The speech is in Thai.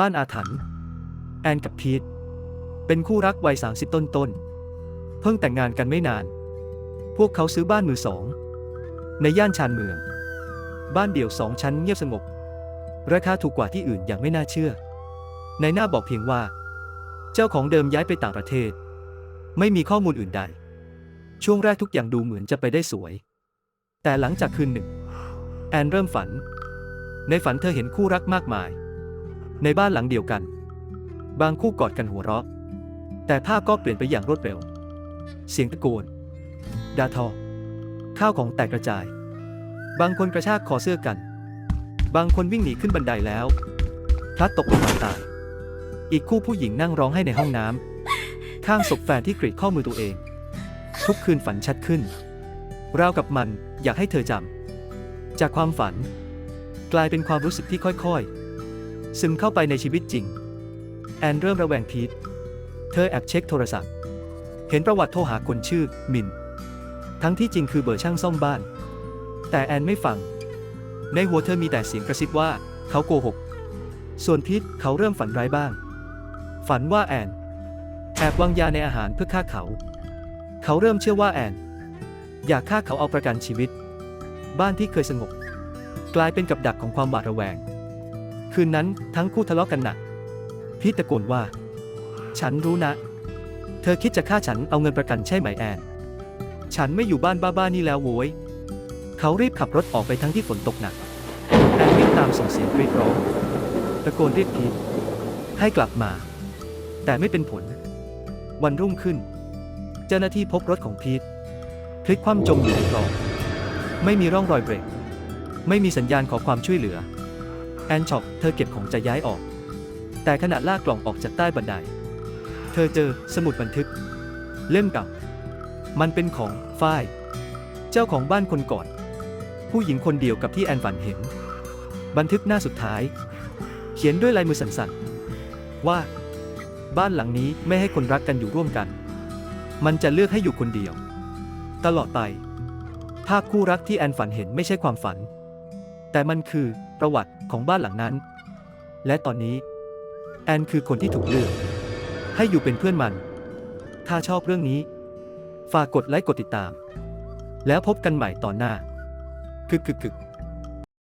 บ้านอาถรรพ์แอนกับพีทเป็นคู่รักวัย 30 ต้นต้นๆเพิ่งแต่งงานกันไม่นาน พวกเขาซื้อบ้านมือสอง ในย่านชานเมือง บ้านเดี่ยวสองชั้นเงียบสงบ ราคาถูกกว่าที่อื่นอย่างไม่น่าเชื่อ ในหน้าบอกเพียงว่า เจ้าของเดิมย้ายไปต่างประเทศ ไม่มีข้อมูลอื่นใด ช่วงแรกทุกอย่างดูเหมือนจะไปได้สวย แต่หลังจากคืนหนึ่ง แอนเริ่มฝัน ในฝันเธอเห็นคู่รักมากมาย ในบ้านหลังเดียวกัน บางคู่กอดกันหัวเราะ แต่ภาพก็เปลี่ยนไปอย่างรวดเร็ว เสียงตะโกนดาทอ ข้าวของแตกกระจาย บางคนกระชากคอเสื้อกัน บางคนวิ่งหนีขึ้นบันไดแล้วพลัดตกลงมาตาย อีกคู่ผู้หญิงนั่งร้องไห้ในห้องน้ำข้างศพแฟนที่กรีดข้อมือตัวเอง ทุกคืนฝันชัดขึ้นราวกับมันอยากให้เธอจำ จากความฝัน กลายเป็นความรู้สึกที่ค่อยๆ ซึมเข้าไปในชีวิตจริง แอนเริ่มระแวงพีทเธอแอบเช็คโทรศัพท์ เห็นประวัติโทรหาคนชื่อมิน ทั้งที่จริงคือเบอร์ช่างซ่อมบ้าน แต่แอนไม่ฟัง ในหัวเธอมีแต่เสียงกระซิบว่าเขาโกหก ส่วนพีทเขาเริ่มฝันร้ายบ้าง ฝันว่าแอนแอบวางยาในอาหารเพื่อฆ่าเขา เขาเริ่มเชื่อว่าแอน อยากฆ่าเขาเอาประกันชีวิต บ้านที่เคยสงบ กลายเป็นกับดักของความหวาดระแวง คืนนั้นทั้งคู่ทะเลาะกันหนัก พีทตะโกนว่า ฉันรู้นะ เธอคิดจะฆ่าฉันเอาเงินประกันใช่ไหมแอน ฉันไม่อยู่บ้านบ้าๆนี่แล้วโว้ย เขารีบขับรถออกไปทั้งที่ฝนตกหนัก แอนวิ่งตามส่งเสียงกรีดร้อง ตะโกนเรียกพีทให้กลับมา แต่ไม่เป็นผล วันรุ่งขึ้น เจ้าหน้าที่พบรถของพีทพลิกคว่ำจมอยู่ในคลอง ไม่มีร่องรอยเบรก ไม่มีสัญญาณขอความช่วยเหลือ แอนช็อกเธอเก็บของจะย้ายออก แต่ขณะลากกล่องออกจากใต้บันได เธอเจอสมุดบันทึก เล่มเก่า มันเป็นของฝ้าย เจ้าของบ้านคนก่อน ผู้หญิงคนเดียวกับที่แอนฝันเห็น บันทึกหน้าสุดท้าย เขียนด้วยลายมือสั่นๆ ว่า บ้านหลังนี้ไม่ให้คนรักกันอยู่ร่วมกัน มันจะเลือกให้อยู่คนเดียว ตลอดไปภาพคู่รักที่แอนฝันเห็นไม่ใช่ความฝัน แต่มันคือประวัติของบ้านหลังนั้น และตอนนี้ แอนคือคนที่ถูกเลือก ให้อยู่เป็นเพื่อนมัน ถ้าชอบเรื่องนี้ ฝากกดไลค์กดติดตาม แล้วพบกันใหม่ตอนหน้าคึกคึกคึก